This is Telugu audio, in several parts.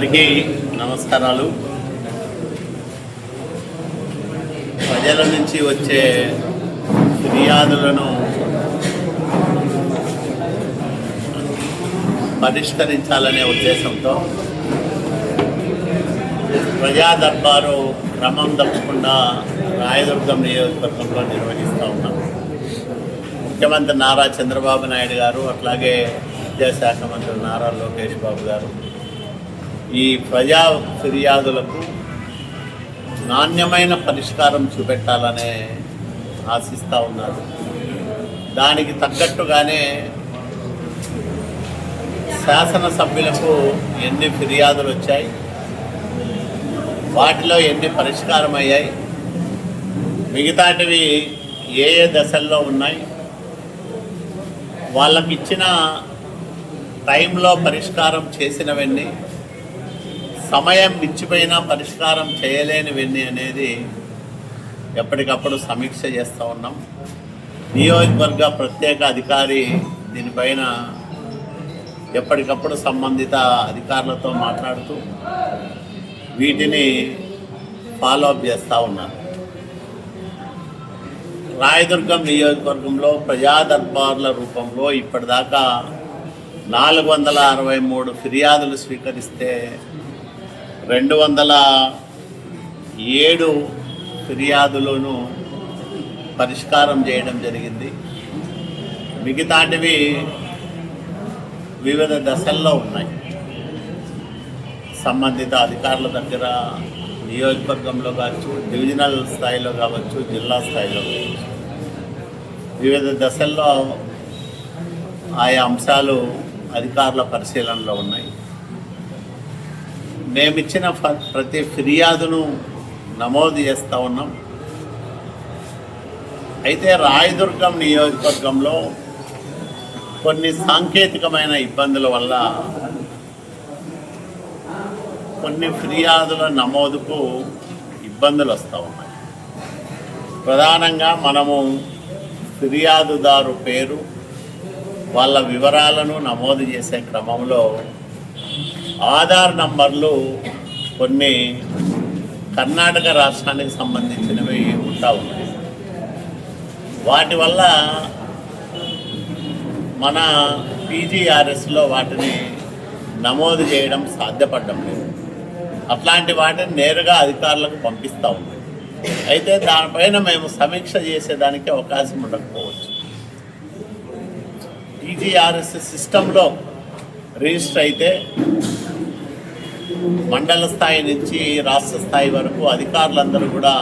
అందరికీ నమస్కారాలు. ప్రజల నుంచి వచ్చే ఫిర్యాదులను పరిష్కరించాలనే ఉద్దేశంతో ప్రజా దర్బారు క్రమం తప్పకుండా రాయదుర్గం నియోజకవర్గంలో నిర్వహిస్తూ ఉన్నాం. ముఖ్యమంత్రి నారా చంద్రబాబు నాయుడు గారు అట్లాగే విద్యాశాఖ మంత్రి నారా లోకేష్ బాబు గారు ఈ ప్రజా ఫిర్యాదులకు నాణ్యమైన పరిష్కారం చూపెట్టాలనే ఆశిస్తూ ఉన్నారు. దానికి తగ్గట్టుగానే శాసనసభ్యులకు ఎన్ని ఫిర్యాదులు వచ్చాయి వాటిలో ఎన్ని పరిష్కారం అయ్యాయి మిగతాటివి ఏ ఏ దశల్లో ఉన్నాయి వాళ్ళకి ఇచ్చిన టైంలో పరిష్కారం చేసినవన్నీ సమయం మించిపోయినా పరిష్కారం చేయలేనివన్నీ అనేది ఎప్పటికప్పుడు సమీక్ష చేస్తూ ఉన్నాం. నియోజకవర్గ ప్రత్యేక అధికారి దీనిపైన ఎప్పటికప్పుడు సంబంధిత అధికారులతో మాట్లాడుతూ వీటిని ఫాలో అప్ చేస్తూ ఉన్నారు రాయదుర్గం నియోజకవర్గంలో ప్రజాదర్బార్ల రూపంలో ఇప్పటిదాకా నాలుగు వందల అరవై మూడు ఫిర్యాదులు స్వీకరిస్తే రెండు వందల ఏడు ఫిర్యాదులను పరిష్కారం చేయడం జరిగింది. మిగతాటివి వివిధ దశల్లో ఉన్నాయి. సంబంధిత అధికారుల దగ్గర నియోజకవర్గంలో కావచ్చు డివిజనల్ స్థాయిలో కావచ్చు జిల్లా స్థాయిలో కావచ్చు. వివిధ దశల్లో ఆయా అంశాలు అధికారుల పరిశీలనలో ఉన్నాయి. మేమిచ్చిన ఫ- ప్రతి ఫిర్యాదును నమోదు చేస్తూ ఉన్నాం. అయితే రాయదుర్గం నియోజకవర్గంలో కొన్ని సాంకేతికమైన ఇబ్బందుల వల్ల కొన్ని ఫిర్యాదుల నమోదుకు ఇబ్బందులు వస్తూ ఉన్నాయి. ప్రధానంగా మనము ఫిర్యాదుదారు పేరు వాళ్ళ వివరాలను నమోదు చేసే క్రమంలో ఆధార్ నంబర్లు కొన్ని కర్ణాటక రాష్ట్రానికి సంబంధించినవి ఉంటా ఉన్నాయి. వాటి వల్ల మన పీజీఆర్ఎస్లో వాటిని నమోదు చేయడం సాధ్యపడడం లేదు. అట్లాంటి వాటిని నేరుగా అధికారులకు పంపిస్తూ ఉంది. అయితే దానిపైన మేము సమీక్ష చేసేదానికి అవకాశం ఉండకపోవచ్చు. పీజీఆర్ఎస్ సిస్టంలో రిజిస్టర్ అయితే మండల స్థాయి నుంచి రాష్ట్ర స్థాయి వరకు అధికారులందరూ కూడా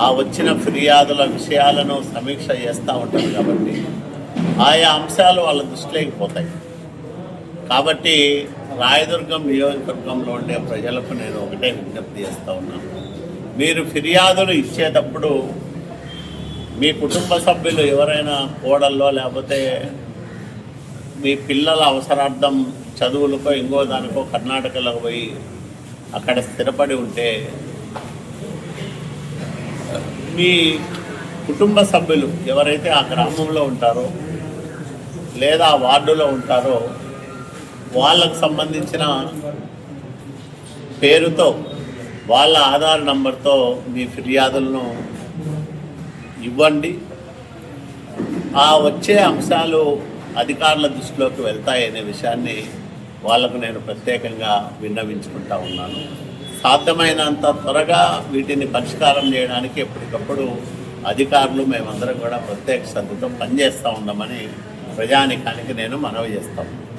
ఆ వచ్చిన ఫిర్యాదుల విషయాలను సమీక్ష చేస్తూ ఉంటారు కాబట్టి ఆయా అంశాలు వాళ్ళ దృష్టిలోకి పోతాయి. కాబట్టి రాయదుర్గం నియోజకవర్గంలో ఉండే ప్రజలకు నేను ఒకటే విజ్ఞప్తి చేస్తూ ఉన్నాను మీరు ఫిర్యాదులు ఇచ్చేటప్పుడు మీ కుటుంబ సభ్యులు ఎవరైనా కోడల్లో లేకపోతే మీ పిల్లల అవసరార్థం చదువులకో ఇంకో దానికో కర్ణాటకలోకి పోయి అక్కడ స్థిరపడి ఉంటే మీ కుటుంబ సభ్యులు ఎవరైతే ఆ గ్రామంలో ఉంటారో లేదా ఆ వార్డులో ఉంటారో వాళ్ళకు సంబంధించిన పేరుతో వాళ్ళ ఆధార్ నంబర్తో మీ ఫిర్యాదులను ఇవ్వండి. ఆ వచ్చే అంశాలు అధికారుల దృష్టిలోకి వెళ్తాయనే విషయాన్ని వాళ్ళకు నేను ప్రత్యేకంగా విన్నవించుకుంటా ఉన్నాను. సాధ్యమైనంత త్వరగా వీటిని పరిష్కారం చేయడానికి ఎప్పటికప్పుడు అధికారులు మేమందరం కూడా ప్రత్యేక శ్రద్ధతో పనిచేస్తూ ఉండమని ప్రజానికానికి నేను మనవి చేస్తాను